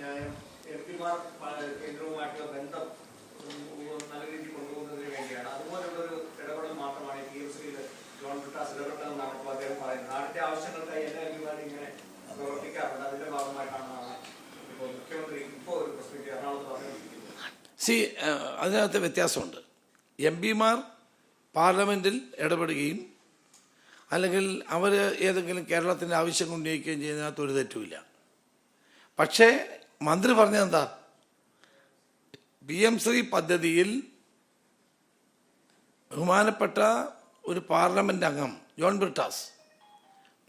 ന്യായം കേന്ദ്രവുമായിട്ടുള്ള ബന്ധം വേണ്ടിയാണ്. ഒരു ഇടപെടൽ പറയുന്നത്. ഇങ്ങനെ ഭാഗമായിട്ടാണ് ഒരു സി അതിനകത്ത് വ്യത്യാസമുണ്ട്. എം പിമാർ പാർലമെന്റിൽ ഇടപെടുകയും അല്ലെങ്കിൽ അവർ ഏതെങ്കിലും കേരളത്തിന്റെ ആവശ്യം ഉന്നയിക്കുകയും ചെയ്യുന്നതിനകത്ത് ഒരു തെറ്റുമില്ല. പക്ഷേ മന്ത്രി പറഞ്ഞതെന്താ പി എം ശ്രീ പദ്ധതിയിൽ ബഹുമാനപ്പെട്ട ഒരു പാർലമെന്റ് അംഗം ജോൺ ബ്രിട്ടാസ്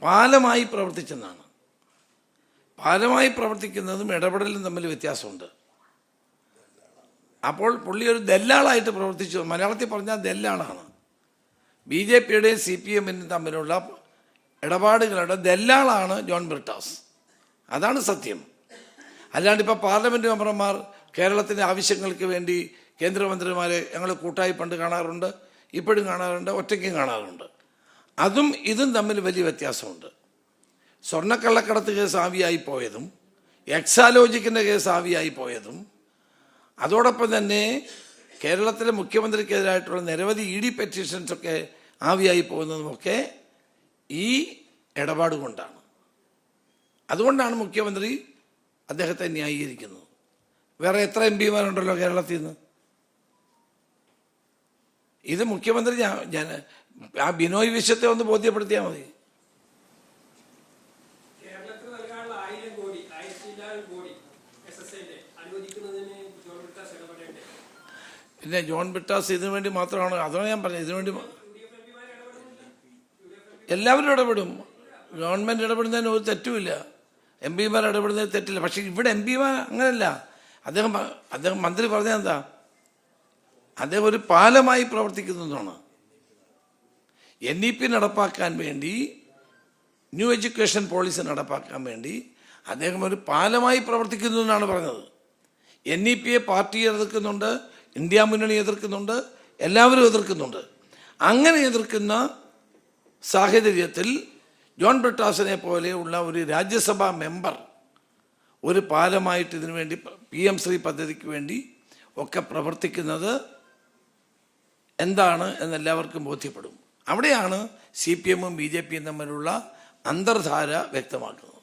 പാലമായി പ്രവർത്തിച്ചെന്നാണ്. പാലമായി പ്രവർത്തിക്കുന്നതും ഇടപെടലും തമ്മിൽ വ്യത്യാസമുണ്ട്. അപ്പോൾ പുള്ളി ഒരു ദല്ലാളായിട്ട് പ്രവർത്തിച്ചു. മലയാളത്തിൽ പറഞ്ഞാൽ ദല്ലാളാണ്. ബി ജെ പിയുടെയും സി പി എമ്മിനും തമ്മിലുള്ള ഇടപാടുകളുടെ ദല്ലാളാണ് ജോൺ ബ്രിട്ടാസ്. അതാണ് സത്യം. അല്ലാണ്ട് ഇപ്പോൾ പാർലമെന്റ് മെമ്പർമാർ കേരളത്തിന്റെ ആവശ്യങ്ങൾക്ക് വേണ്ടി കേന്ദ്രമന്ത്രിമാരെ ഞങ്ങൾ കൂട്ടായി പണ്ട് കാണാറുണ്ട് ഇപ്പോഴും കാണാറുണ്ട് ഒറ്റയ്ക്കും കാണാറുണ്ട്. അതും ഇതും തമ്മിൽ വലിയ വ്യത്യാസമുണ്ട്. സ്വർണക്കള്ളക്കടത്ത് കേസ് ആവിയായി പോയതും എക്സാലോജിക്കിന്റെ കേസ് ആവിയായി പോയതും അതോടൊപ്പം തന്നെ കേരളത്തിലെ മുഖ്യമന്ത്രിക്കെതിരായിട്ടുള്ള നിരവധി ഇ ഡി പെറ്റീഷൻസ് ഒക്കെ ആവിയായി പോകുന്നതുമൊക്കെ ഈ ഇടപാട് കൊണ്ടാണ്. അതുകൊണ്ടാണ് മുഖ്യമന്ത്രി അദ്ദേഹത്തെ ന്യായീകരിക്കുന്നത് വേറെ എത്ര എം പിമാരുണ്ടല്ലോ കേരളത്തിൽ നിന്ന്? ഇത് മുഖ്യമന്ത്രി ഞാൻ ഞാൻ ആ ബിനോയ് വിശ്വത്തെ ഒന്ന് ബോധ്യപ്പെടുത്തിയാൽ മതി. പിന്നെ ജോൺ ബിട്ടാസ് ഇതിനു വേണ്ടി മാത്രമാണ്. അതാണ് ഞാൻ പറഞ്ഞത്. ഇതിനു വേണ്ടി എല്ലാവരും ഇടപെടും. ഗവൺമെന്റ് ഇടപെടുന്നതിന് ഒരു തെറ്റുമില്ല. എം പിമാർ ഇടപെടുന്നതിന് തെറ്റില്ല. പക്ഷേ ഇവിടെ എം പിമാർ അങ്ങനെയല്ല അദ്ദേഹം അദ്ദേഹം മന്ത്രി പറഞ്ഞ എന്താ? അദ്ദേഹം ഒരു പാലമായി പ്രവർത്തിക്കുന്നതാണ്. എൻ ഇ പി നടപ്പാക്കാൻ വേണ്ടി ന്യൂ എഡ്യൂക്കേഷൻ പോളിസി നടപ്പാക്കാൻ വേണ്ടി അദ്ദേഹം ഒരു പാലമായി പ്രവർത്തിക്കുന്നു എന്നാണ് പറഞ്ഞത്. എൻ ഇ പിയെ പാർട്ടി എതിർക്കുന്നുണ്ട് ഇന്ത്യ മുന്നണി എതിർക്കുന്നുണ്ട് എല്ലാവരും എതിർക്കുന്നുണ്ട്. അങ്ങനെ എതിർക്കുന്ന സാഹചര്യത്തിൽ ജോൺ ബ്രിട്ടാസിനെ പോലെയുള്ള ഒരു രാജ്യസഭാ മെമ്പർ ഒരു പാലമായിട്ട് ഇതിനു വേണ്ടി പി എം ശ്രീ പദ്ധതിക്ക് വേണ്ടി ഒക്കെ പ്രവർത്തിക്കുന്നത് എന്താണ് എന്നെല്ലാവർക്കും ബോധ്യപ്പെടും. അവിടെയാണ് സി പി എമ്മും ബി ജെ പിയും തമ്മിലുള്ള അന്തർധാര വ്യക്തമാക്കുന്നത്.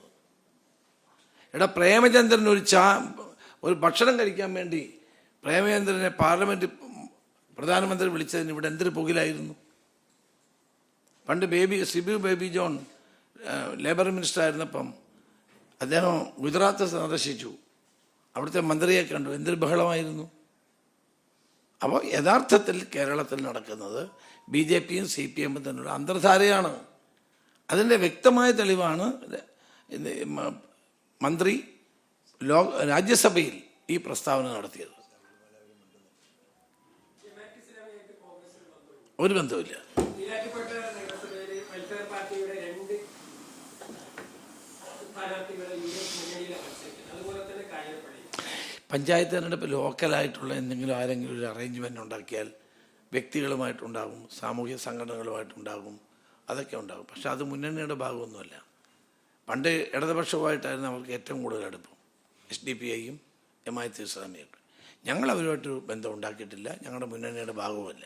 എടാ പ്രേമചന്ദ്രൻ ഒരു ചാ ഒരു ഭക്ഷണം കഴിക്കാൻ വേണ്ടി പ്രേമചന്ദ്രനെ പാർലമെന്റ് പ്രധാനമന്ത്രി വിളിച്ചതിന് ഇവിടെ എന്തൊരു പുകിലായിരുന്നു? പണ്ട് ബേബി സിബു ബേബി ജോൺ ലേബർ മിനിസ്റ്റർ ആയിരുന്നപ്പം അദ്ദേഹം ഗുജറാത്ത് സന്ദർശിച്ചു. അവിടുത്തെ മന്ത്രിയെ കണ്ടു. എന്തൊരു ബഹളമായിരുന്നു. അപ്പോൾ യഥാർത്ഥത്തിൽ കേരളത്തിൽ നടക്കുന്നത് ബി ജെ പിയും സി പി എമ്മും തമ്മിലുള്ള അന്തർധാരയാണ്. അതിന്റെ വ്യക്തമായ തെളിവാണ് മന്ത്രി ലോ രാജ്യസഭയിൽ ഈ പ്രസ്താവന നടത്തിയത്. ഒരു ബന്ധവുമില്ല. പാർട്ടിയുടെ രണ്ട് അതുപോലെ തന്നെ പഞ്ചായത്ത് തിരഞ്ഞെടുപ്പ് ലോക്കലായിട്ടുള്ള എന്തെങ്കിലും ആരെങ്കിലും ഒരു അറേഞ്ച്മെന്റ് ഉണ്ടാക്കിയാൽ വ്യക്തികളുമായിട്ടുണ്ടാകും സാമൂഹ്യ സംഘടനകളുമായിട്ടുണ്ടാകും അതൊക്കെ ഉണ്ടാകും. പക്ഷെ അത് മുന്നണിയുടെ ഭാഗമൊന്നുമല്ല. പണ്ട് ഇടതുപക്ഷവുമായിട്ടായിരുന്നു അവർക്ക് ഏറ്റവും കൂടുതൽ അടുപ്പം. എസ് ഡി പി ഐയും ജമായത്ത് ഇസ്ലാമിയൊക്കെ ഞങ്ങൾ അവരുമായിട്ട് ബന്ധം ഉണ്ടാക്കിയിട്ടില്ല. ഞങ്ങളുടെ മുന്നണിയുടെ ഭാഗവുമല്ല.